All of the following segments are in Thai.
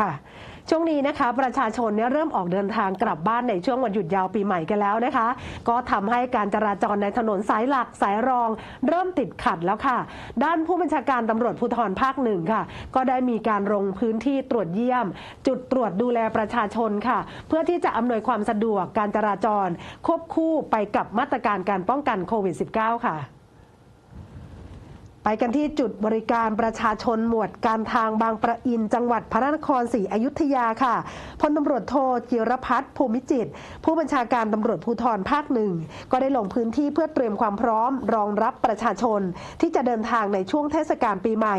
ค่ะช่วงนี้นะคะประชาชนเนี่ยเริ่มออกเดินทางกลับบ้านในช่วงวันหยุดยาวปีใหม่กันแล้วนะคะ ก็ทำให้การจราจรในถนนสายหลักสายรอง เริ่มติดขัดแล้วค่ะ ด้านผู้บัญชาการตำรวจภูธรภาคหนึ่งค่ะ ก็ได้มีการลงพื้นที่ตรวจเยี่ยม จุดตรวจดูแลประชาชนค่ะ เพื่อที่จะอำนวยความสะดวกการจราจร ควบคู่ไปกับมาตรการการป้องกันโควิด -19 ค่ะ ไปกันที่จุดบริการประชาชนหมวดการทางบางประอินจังหวัดพระนครศรีอยุธยาค่ะ พลตำรวจโทจิรพัฒน์ภูมิจิต ผู้บัญชาการตำรวจภูธรภาคหนึ่ง ก็ได้ลงพื้นที่เพื่อเตรียมความพร้อม รองรับประชาชน ที่จะเดินทางในช่วงเทศกาลปีใหม่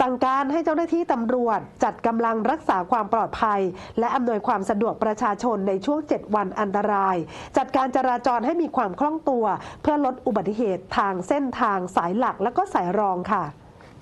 สั่งการให้เจ้าหน้าที่ตำรวจ จัดกำลังรักษาความปลอดภัย และอำนวยความสะดวกประชาชนในช่วง 7 วันอันตราย จัดการจราจรให้มีความคล่องตัว เพื่อลดอุบัติเหตุทางเส้นทางสายหลักและก็สายรองค่ะ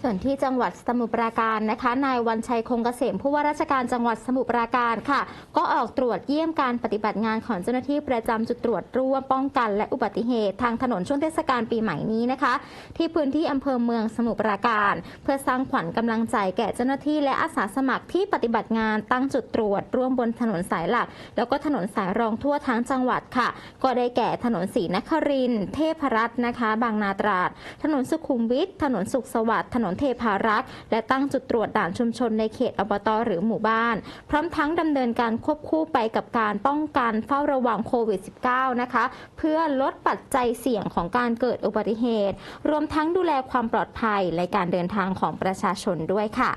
ส่วนที่จังหวัดสมุทรปราการนะคะ นายวันชัยคงเกษมผู้ว่าราชการจังหวัดสมุทรปราการค่ะ ก็ออกตรวจเยี่ยมการปฏิบัติงานของเจ้าหน้าที่ประจำจุดตรวจร่วมป้องกัน และอุบัติเหตุทางถนนช่วงเทศกาลปีใหม่นี้นะคะ ที่พื้นที่อำเภอเมืองสมุทรปราการ เพื่อสร้างขวัญกำลังใจแก่เจ้าหน้าที่และอาสาสมัครที่ปฏิบัติงานตั้งจุดตรวจ ร่วมบนถนนสายหลัก แล้วก็ถนนสายรองทั่วทั้งจังหวัดค่ะ ก็ได้แก่ถนนศรีนครินทร์เทพรัตน์นะคะ บางนาตราด ถนนสุขุมวิทถนนสุขสวัสดิ์ถนนเทพารักษ์และตั้งจุดตรวจด่านชุมชนในเขตอบตหรือหมู่บ้าน พร้อมทั้งดำเนินการควบคู่ไปกับการป้องกันเฝ้าระวังโควิด -19 นะคะ เพื่อลดปัจจัยเสี่ยงของการเกิดอุบัติเหตุ รวมทั้งดูแลความปลอดภัยในการเดินทางของประชาชนด้วยค่ะ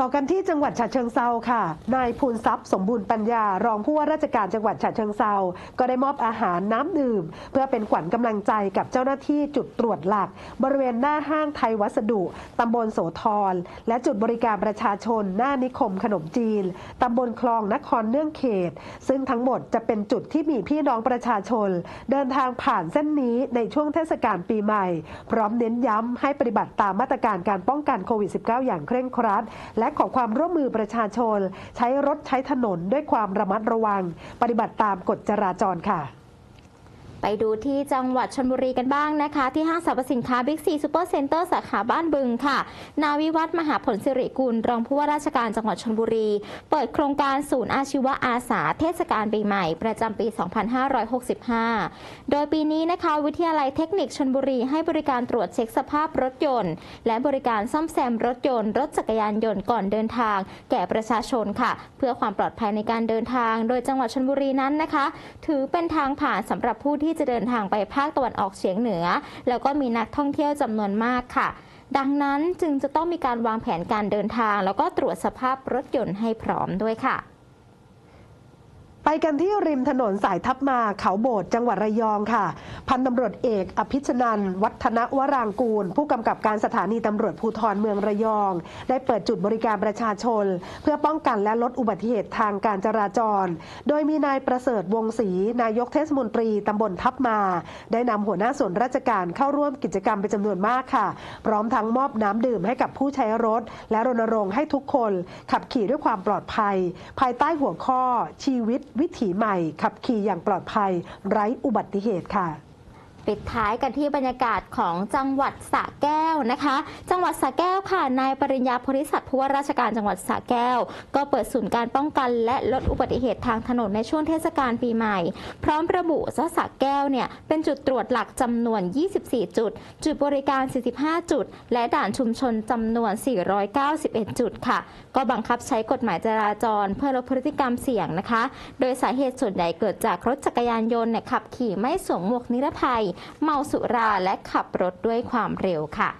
ต่อกันที่จังหวัดฉะเชิงเซาค่ะ นายภูนทรัพย์สมบูรณ์ปัญญา รองผู้ว่าราชการจังหวัดฉะเชิงเซาก็ได้มอบอาหารน้ำดื่ม เพื่อเป็นขวัญกำลังใจกับเจ้าหน้าที่จุดตรวจหลัก บริเวณหน้าห้างไทยวัสดุตำบลโสธรและจุดบริการประชาชน หน้านิคมขนมจีนตำบลคลองนครเนื่องเขต ซึ่งทั้งหมดจะเป็นจุดที่มีพี่น้องประชาชน เดินทางผ่านเส้นนี้ในช่วงเทศกาลปีใหม่ พร้อมเน้นย้ำให้ปฏิบัติตามมาตรการการป้องกันโควิด -19 อย่างเคร่งครัดและขอความร่วมมือประชาชน ใช้รถใช้ถนนด้วยความระมัดระวัง ปฏิบัติตามกฎจราจรค่ะ ไปดูที่จังหวัดชนบุรีกันบ้างนะคะ ที่ห้างสรรพสินค้าบิ๊กซีซูเปอร์เซ็นเตอร์สาขาบ้านบึงค่ะ นาวิวัฒน์มหาผลสิริกุล รองผู้ว่าราชการจังหวัดชนบุรี เปิดโครงการศูนย์อาชีวะอาสาเทศกาลปีใหม่ ประจำปี 2565 โดยปีนี้นะคะวิทยาลัยเทคนิคชนบุรีให้บริการตรวจเช็คสภาพรถยนต์ และบริการซ่อมแซมรถยนต์ รถจักรยานยนต์ก่อนเดินทาง แก่ประชาชนค่ะ เพื่อความปลอดภัยในการเดินทาง โดยจังหวัดชนบุรีนั้นนะคะ ถือเป็นทางผ่านสำหรับผู้ที่จะเดินทางไปภาคตะวันออกเฉียงเหนือ แล้วก็มีนักท่องเที่ยวจำนวนมากค่ะ ดังนั้นจึงจะต้องมีการวางแผนการเดินทาง แล้วก็ตรวจสภาพรถยนต์ให้พร้อมด้วยค่ะไปกันที่ริมถนนสายทับมาเขาโบดจังหวัดระยองค่ะ พันตำรวจเอกอภิชนันวัฒนวรางกูล ผู้กำกับการสถานีตำรวจภูธรเมืองระยอง ได้เปิดจุดบริการประชาชน เพื่อป้องกันและลดอุบัติเหตุทางการจราจร โดยมีนายประเสริฐวงศรีนายกเทศมนตรีตำบลทับมา ได้นำหัวหน้าส่วนราชการเข้าร่วมกิจกรรมเป็นจำนวนมากค่ะ พร้อมทั้งมอบน้ำดื่มให้กับผู้ใช้รถ และรณรงค์ให้ทุกคน ขับขี่ด้วยความปลอดภัย ภายใต้หัวข้อ ชีวิตวิถีใหม่ ขับขี่อย่างปลอดภัย ไร้อุบัติเหตุค่ะ ปิดท้ายกันที่บรรยากาศของจังหวัดสระแก้วนะคะ จังหวัดสระแก้วค่ะนายปริญญาพธิสัตว์ผู้ว่าราชการจังหวัดสระแก้ว ก็เปิดศูนย์การป้องกัน และลดอุบัติเหตุทางถนนในช่วงเทศกาลปีใหม่ พร้อมระบุว่าสระแก้วเนี่ยเป็นจุดตรวจหลักจำนวน 24 จุด จุดบริการ 45 จุด และด่านชุมชนจำนวน 491 จุดค่ะ ก็บังคับใช้กฎหมายจราจร เพื่อลดพฤติกรรมเสี่ยงนะคะ โดยสาเหตุส่วนใหญ่เกิดจากรถจักรยานยนต์เนี่ยขับขี่ไม่สวมหมวกนิรภัยเมาสุราและขับรถด้วยความเร็วค่ะ